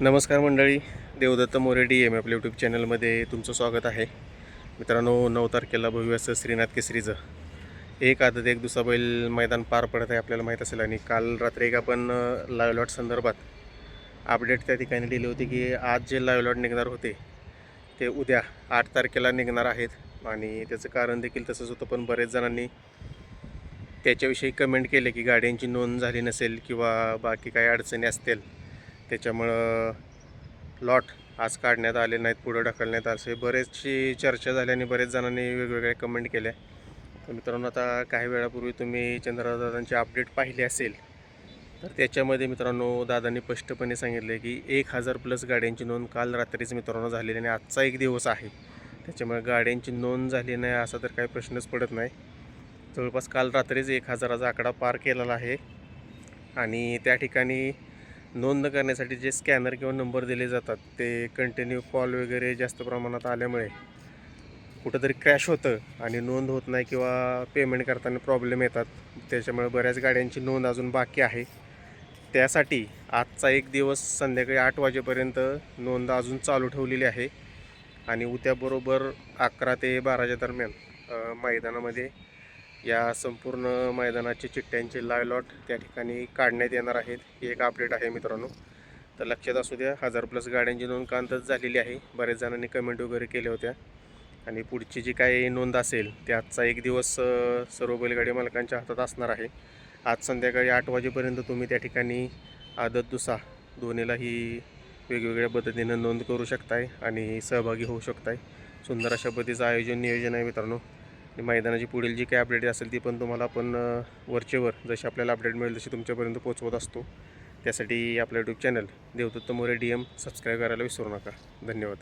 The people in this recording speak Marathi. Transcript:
नमस्कार मंडळी देवदत्त मोरे डी एम आपल्या यूट्यूब चॅनलमध्ये तुमचं स्वागत आहे. मित्रांनो नऊ तारखेला भव्य असं श्रीनाथ केसरीचं एक आदत एक दुसरा बैल मैदान पार पडत आहे आपल्याला माहीत असेल. आणि काल रात्री एक आपण लाईव्ह लॉट संदर्भात अपडेट त्या ठिकाणी दिली होती की आज जे लाईव्ह लॉट निघणार होते ते उद्या आठ तारखेला निघणार आहेत. आणि त्याचं कारण देखील तसंच होतं. पण बरेच जणांनी त्याच्याविषयी कमेंट केले की गाड्यांची नोंद झाली नसेल किंवा बाकी काही अडचणी असतील. त्याच्यामुळं लॉट आज काढण्यात आले नाहीत पुढं ढकलण्यात असे बरेचशी चर्चा झाली आणि बरेच जणांनी वेगवेगळ्या कमेंट केल्या तर मित्रांनो आता काही वेळापूर्वी तुम्ही चंद्रदादांची अपडेट पाहिली असेल तर त्याच्यामध्ये मित्रांनो दादांनी स्पष्टपणे सांगितले की एक हजार प्लस गाड्यांची नोंद काल रात्रीच मित्रांनो झालेली आणि आजचा एक दिवस आहे. त्याच्यामुळे गाड्यांची नोंद झाली नाही असा तर काही प्रश्नच पडत नाही. जवळपास काल रात्रीच एक हजाराचा आकडा पार केलेला आहे. आणि त्या ठिकाणी नोंद करण्यासाठी जे स्कॅनर किंवा नंबर दिले जातात ते कंटिन्यू कॉल वगैरे जास्त प्रमाणात आल्यामुळे कुठंतरी क्रॅश होतं आणि नोंद होत नाही किंवा पेमेंट करताना प्रॉब्लेम येतात. त्याच्यामुळे बऱ्याच गाड्यांची नोंद अजून बाकी आहे. त्यासाठी आजचा एक दिवस संध्याकाळी आठ वाजेपर्यंत नोंद अजून चालू ठेवलेली आहे आणि उद्याबरोबर अकरा ते बाराच्या दरम्यान मैदानामध्ये या संपूर्ण मैदानाचे चिठ्ठ्यांचे लाय लॉट त्या ठिकाणी काढण्यात येणार आहेत. ही एक अपडेट आहे मित्रांनो. तर लक्षात असू द्या हजार प्लस गाड्यांची नोंद कांतच झालेली आहे? बरेच जणांनी कमेंट वगैरे केल्या होत्या. आणि पुढची जी काही नोंद असेल ते आजचा एक दिवस सर्व बैलगाडी मालकांच्या हातात असणार आहे. आज संध्याकाळी आठ वाजेपर्यंत तुम्ही त्या ठिकाणी आदत दुसा दोन्हीलाही वेगवेगळ्या पद्धतीनं नोंद करू शकताय आणि सहभागी होऊ शकताय. सुंदर अशा पद्धतीचं आयोजन नियोजन आहे मित्रांनो. आणि मैदानाची पुढील जी काही अपडेट असेल ती पण तुम्हाला आपण वरचेवर जशी आपल्याला अपडेट मिळेल तशी तुमच्यापर्यंत पोहोचवत असतो. त्यासाठी आपलं YouTube channel Devdatta More D M subscribe करायला विसरू नका. धन्यवाद.